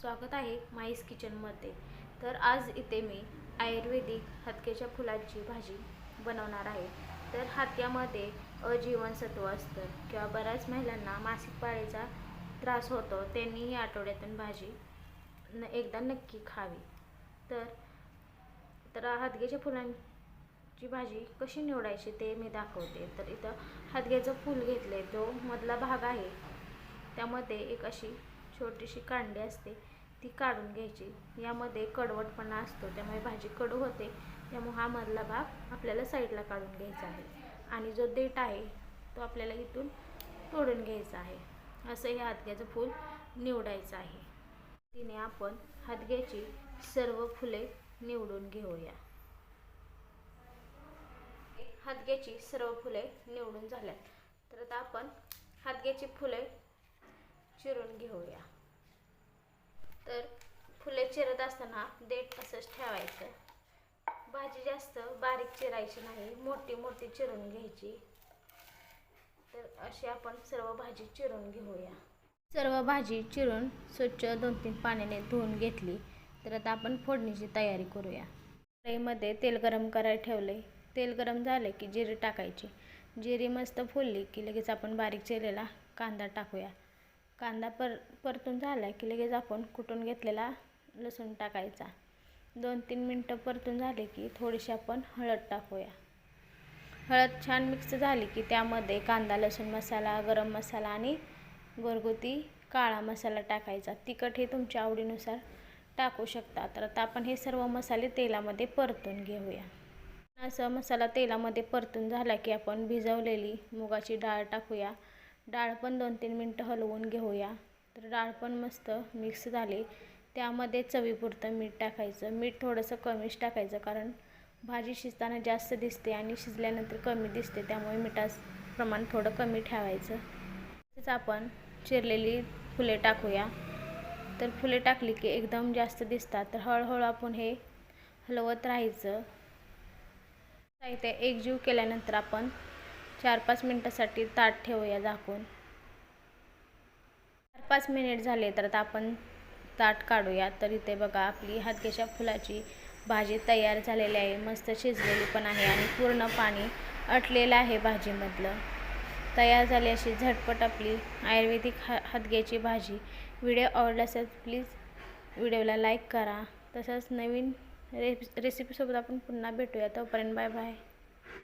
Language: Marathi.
स्वागत आहे माईस किचनमध्ये. तर आज इथे मी आयुर्वेदिक हतकेच्या फुलाची भाजी बनवणार आहे. तर हत्यामध्ये अजीवनसत्व असतं किंवा बऱ्याच महिलांना मासिक पाळीचा त्रास होतो त्यांनी ही आठवड्यातून भाजी न एकदा नक्की खावी. तर तर हातग्याच्या फुलांची भाजी कशी निवडायची ते मी दाखवते. तर इथं हातग्याचं फूल घेतले जो मधला भाग आहे. त्यामध्ये एक अशी छोटीशी कांडी असते ती काढून घ्यायची. यामध्ये कडवटपणा असतो त्यामुळे भाजी कडू होते त्यामुळे हा मधला भाग आपल्याला साईडला काढून घ्यायचा आहे. आणि जो देठ आहे तो आपल्याला इथून तोडून घ्यायचा आहे. असं हे हातग्याचं फूल निवडायचं आहे. तिने आपण हातग्याची सर्व फुले निवडून घेऊया. हातग्याची सर्व फुले निवडून झाल्यात. तर आता आपण हातग्याची फुले चिरून घेऊया. तर फुले चिरत असताना देठ असंच ठेवायचं. भाजी जास्त बारीक चिरायची नाही मोठी मोठी चिरून घ्यायची. तर अशी आपण सर्व भाजी चिरून घेऊया. सर्व भाजी चिरून स्वच्छ दोन तीन पाण्याने धुवून घेतली तर आता आपण फोडणीची तयारी करूया. कढईमध्ये तेल गरम करायला ठेवले. तेल गरम झाले की जिरे टाकायची. जिरी मस्त फुलली की लगेच आपण बारीक चिरलेला कांदा टाकूया. कांदा पर परतून झाला की लगेच आपण कुटून घेतलेला लसूण टाकायचा. दोन तीन मिनटं परतून झाले की थोडीशी आपण हळद टाकूया. हळद छान मिक्स झाली की त्यामध्ये कांदा लसूण मसाला गरम मसाला आणि घरगुती काळा मसाला टाकायचा. तिखट हे तुमच्या आवडीनुसार टाकू शकता. तर आता आपण हे सर्व मसाले तेलामध्ये परतून घेऊया. असं मसाला तेलामध्ये परतून झाला की आपण भिजवलेली मुगाची डाळ टाकूया. डाळ पण दोन तीन मिनटं हलवून घेऊया. तर डाळ पण मस्त मिक्स झाली. त्यामध्ये चवीपुरतं मीठ टाकायचं. मीठ थोडंसं कमीच टाकायचं कारण भाजी शिजताना जास्त दिसते आणि शिजल्यानंतर कमी दिसते. त्यामुळे मिठाचं प्रमाण थोडं कमी ठेवायचं. तसेच आपण चिरलेली फुले टाकूया. तर फुले टाकली की एकदम जास्त दिसतात. तर हळूहळू आपण हे हलवत राहायचं. साहित्य एकजीव केल्यानंतर आपण चार पाच मिनटासाठी ताट ठेवूया झाकून. चार पाच मिनिट झाले तर आपण ताट काढूया. तर इथे बघा आपली हातकेच्या फुलाची भाजी तयार झालेली आहे. मस्त शिजलेली पण आहे आणि पूर्ण पाणी अटलेलं आहे भाजीमधलं. तयार झाली अशी झटपट आपली आयुर्वेदिक हा हदग्याची भाजी. व्हिडिओ आवडला असेल प्लीज व्हिडिओला लाईक करा. तसंच नवीन रे रेसिपीसोबत आपण पुन्हा भेटूया. तोपर्यंत बाय बाय